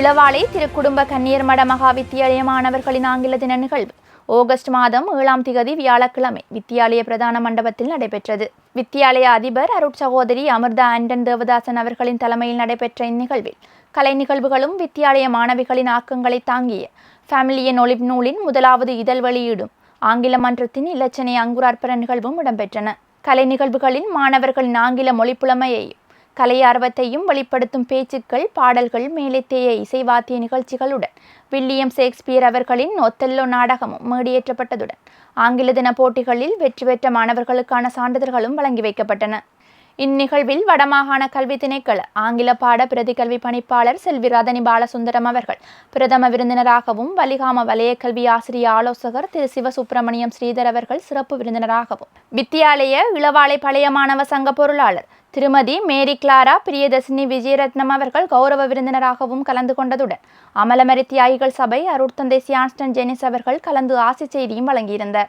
இளவாலை திருக்குடும்ப கன்னியர் மட மகா வித்தியாலய மாணவர்களின் ஆங்கில தின நிகழ்வு ஆகஸ்ட் மாதம் ஏழாம் திகதி வியாழக்கிழமை வித்தியாலய பிரதான மண்டபத்தில் நடைபெற்றது. வித்தியாலய அதிபர் அருட்சகோதரி அமிர்தா ஆண்டன் தேவதாசன் அவர்களின் தலைமையில் நடைபெற்ற இந்நிகழ்வில் கலை நிகழ்வுகளும் வித்தியாலய மாணவிகளின் ஆக்கங்களை தாங்கிய ஃபேமிலியன் ஒளிப் நூலின் முதலாவது இதழ் வெளியீடும் ஆங்கில மன்றத்தின் இலச்சனை அங்குரார்ப்பண நிகழ்வும் இடம்பெற்றன. கலை நிகழ்வுகளில் மாணவர்களின் ஆங்கில மொழிப்புலமையையும் கலை ஆர்வத்தையும் வெளிப்படுத்தும் பேச்சுக்கள் பாடல்கள் மேலைத்தேய இசைவாத்திய நிகழ்ச்சிகளுடன். வில்லியம் ஷேக்ஸ்பியர் அவர்களின் ஒத்தெல்லோ நாடகமும் மேடியேற்றப்பட்டதுடன். ஆங்கில தின போட்டிகளில் வெற்றி பெற்ற மாணவர்களுக்கான சான்றிதழ்களும் வழங்கி வைக்கப்பட்டன. இந்நிகழ்வில் வடமாகாண கல்வி திணைக்கள ஆங்கில பாட பிரதிகல்வி பணிப்பாளர் செல்வி ரதனி பாலசுந்தரம் அவர்கள் பிரதம விருந்தினராகவும் வலிகாம வலய கல்வி ஆசிரிய ஆலோசகர் திரு சிவசுப்பிரமணியம் ஸ்ரீதர் அவர்கள் சிறப்பு விருந்தினராகவும். வித்தியாலய இளவாலை பழைய மாணவ சங்க பொருளாளர் திருமதி மேரி கிளாரா பிரியதர்சினி விஜயரத்னம் அவர்கள் கௌரவ விருந்தினராகவும் கலந்து கொண்டதுடன் அமலமரி தியாகிகள் சபை அருட்தந்தை சியான்ஸ்டன் ஜெனிஸ் அவர்கள் கலந்து ஆசி செய்தியும் வழங்கியிருந்தார்.